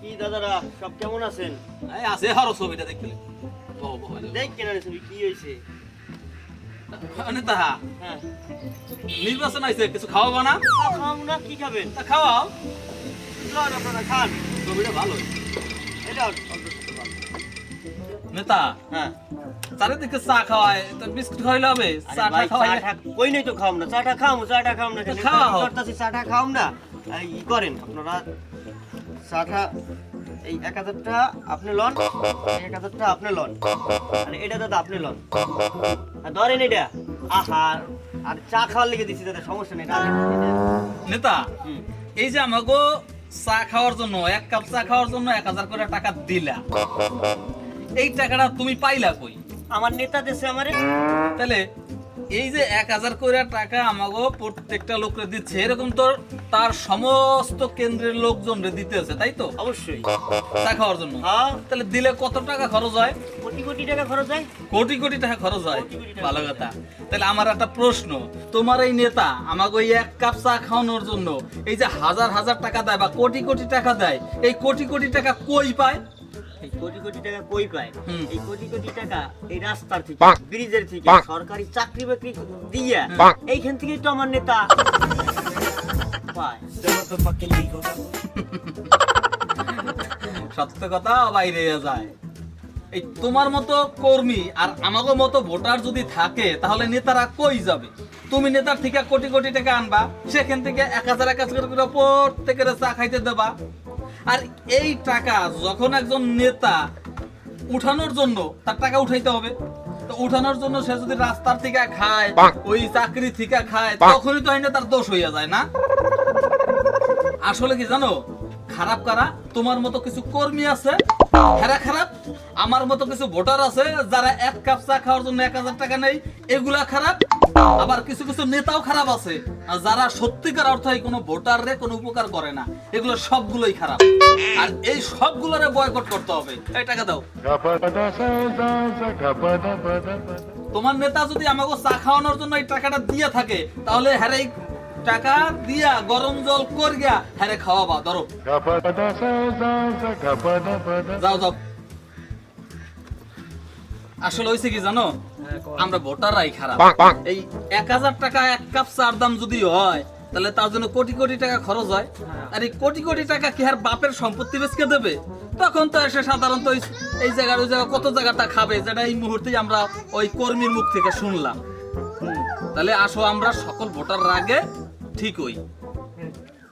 কি দাদারা সব কেমন আছেন? এই আছে হারো ছবিটা দেখলে দেখ কেন ছবি কি হয়েছে? হ্যাঁ। নির্বাচন আইছে কিছু খাওয়াবো না কি খাবেন? তা খাওয়াও। আপনারা খান। ছবিটা ভালো। এটা। নেতা? হ্যাঁ। চারিদিকে চা খাওয়ায় তো বিস্কুট খাওয়াইলে হবে? চা টা খাওয়াই কই নাই তো খাওম না? চাটা খাও চাটা খাও না কেন? খাওয়া হোক। করতেছি চাটা খাওম না। এই ই করেন আপনারা চাটা এই এক হাজারটা আপনি লন এক হাজারটা আপনি লন। আর এটা দাদা আপনি লন। আর ধরেন এটা আহার আর চা খাওয়ার লেগে দিছি দাদা সমস্যা নেই নেতা। এই যে আমাকে চা খাওয়ার জন্য এক কাপ চা খাওয়ার জন্য এক হাজার করে টাকা দিলা। এই টাকাটা তুমি পাইলা কই? আমার নেতা দেশে আমারে। তাহলে এই যে এক হাজার করে টাকা আমাকে প্রত্যেকটা লোকরে দিচ্ছে এরকম তো তার সমস্ত কেন্দ্রের লোকজন দিতেছে তাই তো? অবশ্যই। চা খাওয়ার জন্য। হ্যাঁ। তাহলে দিলে কত টাকা খরচ হয়? কোটি কোটি টাকা খরচ হয়। কোটি কোটি টাকা খরচ হয়। টাকা। ভালো কথা। তাহলে আমার একটা প্রশ্ন তোমার এই নেতা আমাকে ওই এক কাপ চা খাওয়ানোর জন্য এই যে হাজার হাজার টাকা দেয় বা কোটি কোটি টাকা দেয় এই কোটি কোটি টাকা কই পায়? এই কোটি কোটি টাকা কই পায়? এই কোটি কোটি টাকা এই রাস্তার থেকে ব্রিজের থেকে সরকারি চাকরি বাকরি দিয়া এইখান থেকেই তো আমার নেতা পায়। সত্য কথা বাইরে যায়। এই তোমার মতো কর্মী আর আমাকে মতো ভোটার যদি থাকে তাহলে নেতারা কই যাবে? তুমি নেতার থেকে কোটি কোটি টাকা আনবা সেখান থেকে এক হাজার এক হাজার করে প্রত্যেকের চা খাইতে দেবা। আর এই টাকা যখন একজন নেতা উঠানোর জন্য তার টাকা উঠাইতে হবে তো উঠানোর জন্য সে যদি রাস্তার থেকে খায় ওই চাকরি থেকে খায় তখনই তো হয় তার দোষ হইয়া যায় না। আসলে কি জানো? খারাপ কারা? তোমার মতো কিছু কর্মী আছে খারাপ খারাপ। আমার মতো কিছু ভোটার আছে যারা এক কাপ চা খাওয়ার জন্য এক হাজার টাকা নেই এগুলা খারাপ। আবার কিছু কিছু নেতাও খারাপ আছে। আর যারা সত্যিকার অর্থে কোনো ভোটাররে কোনো উপকার করে না, এগুলো সবগুলোই খারাপ। আর এই সবগুলোরে বয়কট করতে হবে। এই টাকা দাও। তোমার নেতা যদি আমাকে চা খাওয়ানোর জন্য এই টাকাটা দিয়ে থাকে, তাহলে হ্যারে এই টাকা দিয়া গরম জল করিয়া হ্যারে খাওয়াবা। ধরো। যাও যাও। আসলে হয়েছে কি জানো? আমরা ভোটাররাই খারাপ। এই এক হাজার টাকা এক কাপ চার দাম যদি হয় তাহলে তার জন্য কোটি কোটি টাকা খরচ হয়। আর এই কোটি কোটি টাকা কি আর বাপের সম্পত্তি বেচকে দেবে? তখন তো এসে সাধারণত এই- জায়গার ওই জায়গা কত জায়গাটা খাবে যেটা এই মুহূর্তে আমরা ওই কর্মীর মুখ থেকে শুনলাম। তাহলে আসো আমরা সকল ভোটার আগে ঠিক হই।